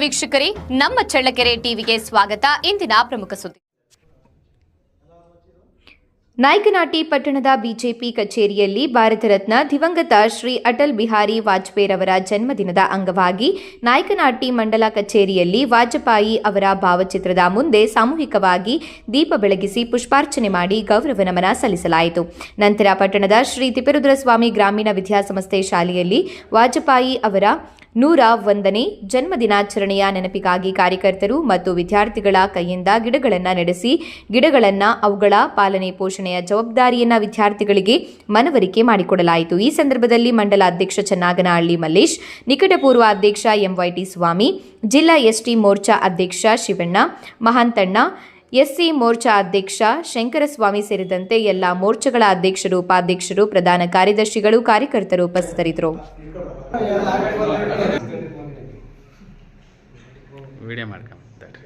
ವೀಕ್ಷಕರೇ, ನಮ್ಮ ಚಳ್ಳಕೆರೆ ಟಿವಿಗೆ ಸ್ವಾಗತ. ಇಂದಿನ ಪ್ರಮುಖ ಸುದ್ದಿ. ನಾಯಕನಾಟಿ ಪಟ್ಟಣದ ಬಿಜೆಪಿ ಕಚೇರಿಯಲ್ಲಿ ಭಾರತ ರತ್ನ ದಿವಂಗತ ಶ್ರೀ ಅಟಲ್ ಬಿಹಾರಿ ವಾಜಪೇಯಿ ಅವರ ಜನ್ಮದಿನದ ಅಂಗವಾಗಿ ನಾಯಕನಾಟಿ ಮಂಡಲ ಕಚೇರಿಯಲ್ಲಿ ವಾಜಪೇಯಿ ಅವರ ಭಾವಚಿತ್ರದ ಮುಂದೆ ಸಾಮೂಹಿಕವಾಗಿ ದೀಪ ಬೆಳಗಿಸಿ ಪುಷ್ಪಾರ್ಚನೆ ಮಾಡಿ ಗೌರವ ನಮನ ಸಲ್ಲಿಸಲಾಯಿತು. ನಂತರ ಪಟ್ಟಣದ ಶ್ರೀ ತಿಪ್ಪರುದ್ರಸ್ವಾಮಿ ಗ್ರಾಮೀಣ ವಿದ್ಯಾಸಂಸ್ಥೆ ಶಾಲೆಯಲ್ಲಿ ವಾಜಪೇಯಿ ಅವರ ನೂರ ಒಂದನೇ ಜನ್ಮದಿನಾಚರಣೆಯ ನೆನಪಿಗಾಗಿ ಕಾರ್ಯಕರ್ತರು ಮತ್ತು ವಿದ್ಯಾರ್ಥಿಗಳ ಕೈಯಿಂದ ಗಿಡಗಳನ್ನು ನಡೆಸಿ, ಗಿಡಗಳನ್ನು ಅವುಗಳ ಪಾಲನೆ ಪೋಷಣೆಯ ಜವಾಬ್ದಾರಿಯನ್ನು ವಿದ್ಯಾರ್ಥಿಗಳಿಗೆ ಮನವರಿಕೆ ಮಾಡಿಕೊಡಲಾಯಿತು. ಈ ಸಂದರ್ಭದಲ್ಲಿ ಮಂಡಲ ಅಧ್ಯಕ್ಷ ಚನ್ನಾಗನಹಳ್ಳಿ ಮಲ್ಲೇಶ್, ನಿಕಟಪೂರ್ವ ಅಧ್ಯಕ್ಷ ಎಂವೈಟಿ ಸ್ವಾಮಿ, ಜಿಲ್ಲಾ ಎಸ್ಟಿ ಮೋರ್ಚಾ ಅಧ್ಯಕ್ಷ ಶಿವಣ್ಣ, ಮಹಾಂತಣ್ಣ, ಎಸ್ಸಿ ಮೋರ್ಚಾ ಅಧ್ಯಕ್ಷ ಶಂಕರಸ್ವಾಮಿ ಸೇರಿದಂತೆ ಎಲ್ಲ ಮೋರ್ಚಾಗಳ ಅಧ್ಯಕ್ಷರು, ಉಪಾಧ್ಯಕ್ಷರು, ಪ್ರಧಾನ ಕಾರ್ಯದರ್ಶಿಗಳು, ಕಾರ್ಯಕರ್ತರು ಉಪಸ್ಥಿತರಿದ್ದರು. ವಿಡಿಯೋ ಮಾಡ್ಕೊಂತಾರೆ